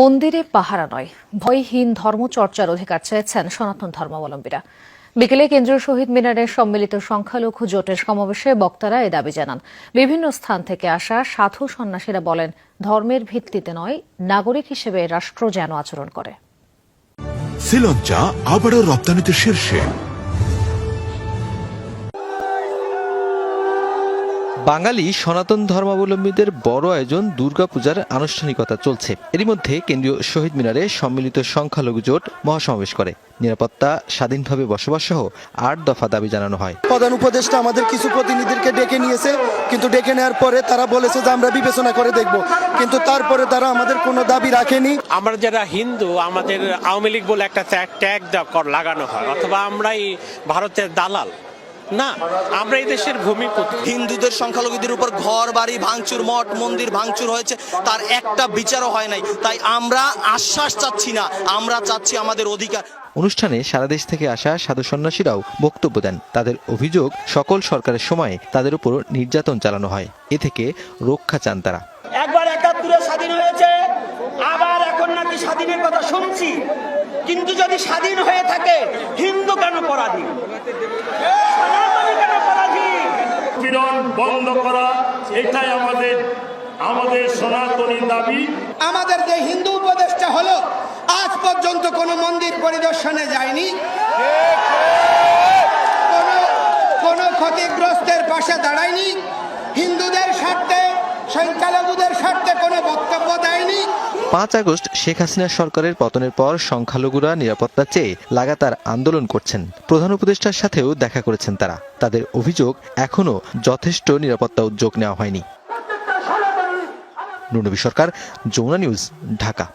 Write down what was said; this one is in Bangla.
মন্দিরে পাহারা নয়, ভয়হীন ধর্মচর্চার অধিকার চেয়েছেন সনাতন ধর্মাবলম্বীরা। বিকেলে কেন্দ্রীয় শহীদ মিনারের সম্মিলিত সংখ্যালঘু জোটের সমাবেশে বক্তারা এ দাবি জানান। বিভিন্ন স্থান থেকে আসা সাধু সন্ন্যাসীরা বলেন, ধর্মের ভিত্তিতে নয়, নাগরিক হিসেবে রাষ্ট্র যেন আচরণ করে। শ্রীলঞ্চা আবারও রপ্তানিতে শীর্ষে। বাঙালি সনাতন ধর্মাবলম্বীদের বড় আয়োজন দুর্গাপূজার আনুষ্ঠানিকতা চলছে। এরই মধ্যে কেন্দ্রীয় শহীদ মিনারে সম্মিলিত সংখ্যালঘু জোট মহাসমাবেশ করে। নিরাপত্তা স্বাধীনভাবে বসবাস সহ আট দফা দাবি জানানো হয়। প্রধান উপদেষ্টা আমাদের কিছু প্রতিনিধিকে ডেকে নিয়েছে কিন্তু ডেকে নেওয়ার পরে তারা বলেছে যে আমরা বিবেচনা করে দেখব। কিন্তু তারপরে তারা আমাদের কোনো দাবি রাখেনি। আমরা যারা হিন্দু আমাদের আওয়ামী লীগ বলে একটা ট্যাগ ট্যাগ দেওয়া কর লাগানো হয়। অথবা আমরাই ভারতের দালাল। না আমরা এই দেশের ভূমিপুত্র। হিন্দুদের সংখ্যালঘুদের উপর ঘর বাড়ি ভাঙচুর মঠ মন্দির ভাঙচুর হয়েছে তার একটা বিচারও হয় নাই। তাই আমরা আশ্বাস চাচ্ছি না আমরা চাচ্ছি আমাদের অধিকার। অনুষ্ঠানে সারা দেশ থেকে আসা সাধু সন্ন্যাসীরাও বক্তব্য দেন। তাদের অভিযোগ সকল সরকারের সময়ে তাদের উপর নির্যাতন চালানো হয়। এ থেকে রক্ষা চান তারা। একবার একাত্তরে স্বাধীন হয়েছে আবার এখন নাকি স্বাধীনের কথা শুনছি। কিন্তু যদি স্বাধীন হয়ে থাকে হিন্দু কেন পরাধীন সনাতনী কেন পরাধীন পীড়ন বন্ধ করা, এটাই আমাদের আমাদের সনাতনী দাবি। আমাদের যে হিন্দু উপদেশটা হলো, আজ পর্যন্ত কোনো মন্দির পরিদর্শনে যায়নি। কোনো ক্ষতিগ্রস্তের পাশে দাঁড়ায়নি। হিন্দুদের স্বার্থে, সংখ্যালঘুদের স্বার্থে কোনো বক্তব্য দেয়নি। পাঁচ আগস্ট শেখ হাসিনা সরকারের পতনের পর সংখ্যালঘুরা নিরাপত্তা চেয়ে লাগাতার আন্দোলন করছেন। প্রধান উপদেষ্টার সাথেও দেখা করেছেন তারা। তাদের অভিযোগ এখনও যথেষ্ট নিরাপত্তা উদ্যোগ নেওয়া হয়নি। নুনবী সরকার, যমুনা নিউজ, ঢাকা।